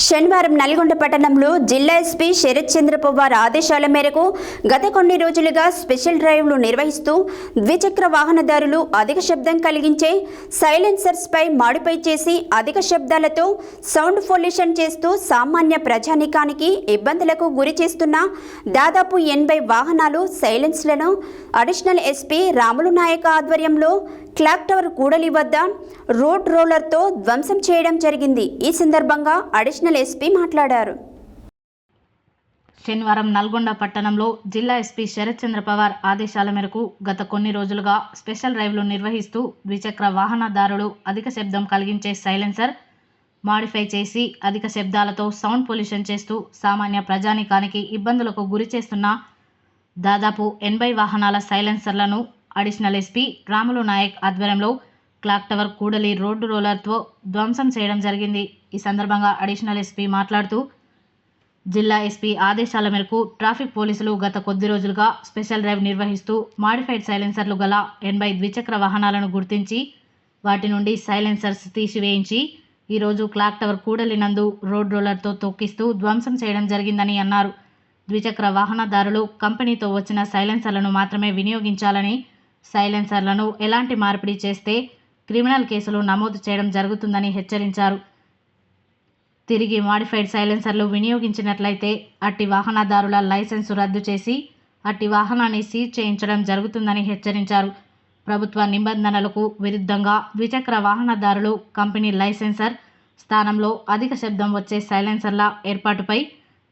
శనివారం నల్గొండ పట్టణంలో జిల్లా ఎస్పీ శరత్ చంద్ర పవార్ ఆదేశాల మేరకు గత కొన్ని రోజులుగా స్పెషల్ డ్రైవ్లు నిర్వహిస్తూ ద్విచక్ర వాహనదారులు అధిక శబ్దం కలిగించే సైలెన్సర్స్పై మాడిఫై చేసి అధిక శబ్దాలతో సౌండ్ పొల్యూషన్ చేస్తూ సామాన్య ప్రజానికానికి ఇబ్బందులకు గురి చేస్తున్న దాదాపు ఎనభై వాహనాలు సైలెన్స్లను అడిషనల్ ఎస్పీ రాములు నాయక ఆధ్వర్యంలో క్లాక్ టవర్ కూడలి వద్ద రోడ్ రోలర్తో ధ్వంసం చేయడం జరిగింది. ఈ సందర్భంగా అడిషనల్ ఎస్పీ మాట్లాడారు. శనివారం నల్గొండ పట్టణంలో జిల్లా ఎస్పీ శరత్ పవార్ ఆదేశాల మేరకు గత కొన్ని రోజులుగా స్పెషల్ డ్రైవ్లు నిర్వహిస్తూ ద్విచక్ర వాహనదారులు అధిక శబ్దం కలిగించే సైలెన్సర్ మాడిఫై చేసి అధిక శబ్దాలతో సౌండ్ పొల్యూషన్ చేస్తూ సామాన్య ప్రజానికానికి ఇబ్బందులకు గురి చేస్తున్న దాదాపు ఎనభై వాహనాల సైలెన్సర్లను అడిషనల్ ఎస్పీ రాములు నాయక్ ఆధ్వర్యంలో క్లాక్ టవర్ కూడలి రోడ్డు రోలర్తో ధ్వంసం చేయడం జరిగింది. ఈ సందర్భంగా అడిషనల్ ఎస్పీ మాట్లాడుతూ జిల్లా ఎస్పీ ఆదేశాల మేరకు ట్రాఫిక్ పోలీసులు గత కొద్ది రోజులుగా స్పెషల్ డ్రైవ్ నిర్వహిస్తూ మాడిఫైడ్ సైలెన్సర్లు గల ఎనభై ద్విచక్ర వాహనాలను గుర్తించి వాటి నుండి సైలెన్సర్స్ తీసివేయించి ఈరోజు క్లాక్ టవర్ కూడలి నందు రోడ్ రోలర్తో తొక్కిస్తూ ధ్వంసం చేయడం జరిగిందని అన్నారు. ద్విచక్ర వాహనదారులు కంపెనీతో వచ్చిన సైలెన్సర్లను మాత్రమే వినియోగించాలని సైలెన్సర్లను ఎలాంటి మార్పిడి చేస్తే క్రిమినల్ కేసులు నమోదు చేయడం జరుగుతుందని హెచ్చరించారు. తిరిగి మాడిఫైడ్ సైలెన్సర్లు వినియోగించినట్లయితే అట్టి వాహనదారుల లైసెన్సు రద్దు చేసి అట్టి వాహనాన్ని సీజ్ చేయించడం జరుగుతుందని హెచ్చరించారు. ప్రభుత్వ నిబంధనలకు విరుద్ధంగా ద్విచక్ర వాహనదారులు కంపెనీ లైసెన్సర్ స్థానంలో అధిక శబ్దం వచ్చే సైలెన్సర్ల ఏర్పాటుపై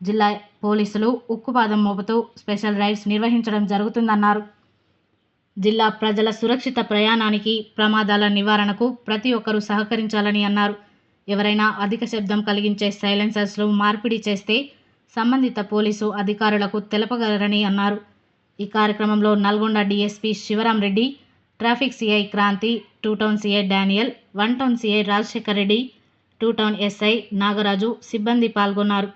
జిల్లా పోలీసులు ఉక్కుపాదం మోపుతూ స్పెషల్ డ్రైవ్స్ నిర్వహించడం జరుగుతుందన్నారు. జిల్లా ప్రజల సురక్షిత ప్రయాణానికి ప్రమాదాల నివారణకు ప్రతి ఒక్కరూ సహకరించాలని అన్నారు. ఎవరైనా అధిక శబ్దం కలిగించే సైలెన్సర్స్లు మార్పిడి చేస్తే సంబంధిత పోలీసు అధికారులకు తెలపగలరని అన్నారు. ఈ కార్యక్రమంలో Nalgonda DSP Shivaram Reddy traffic CI Kranti two town CI Daniel one town CI Rajasekhar Reddy two town SI Nagaraju సిబ్బంది పాల్గొన్నారు.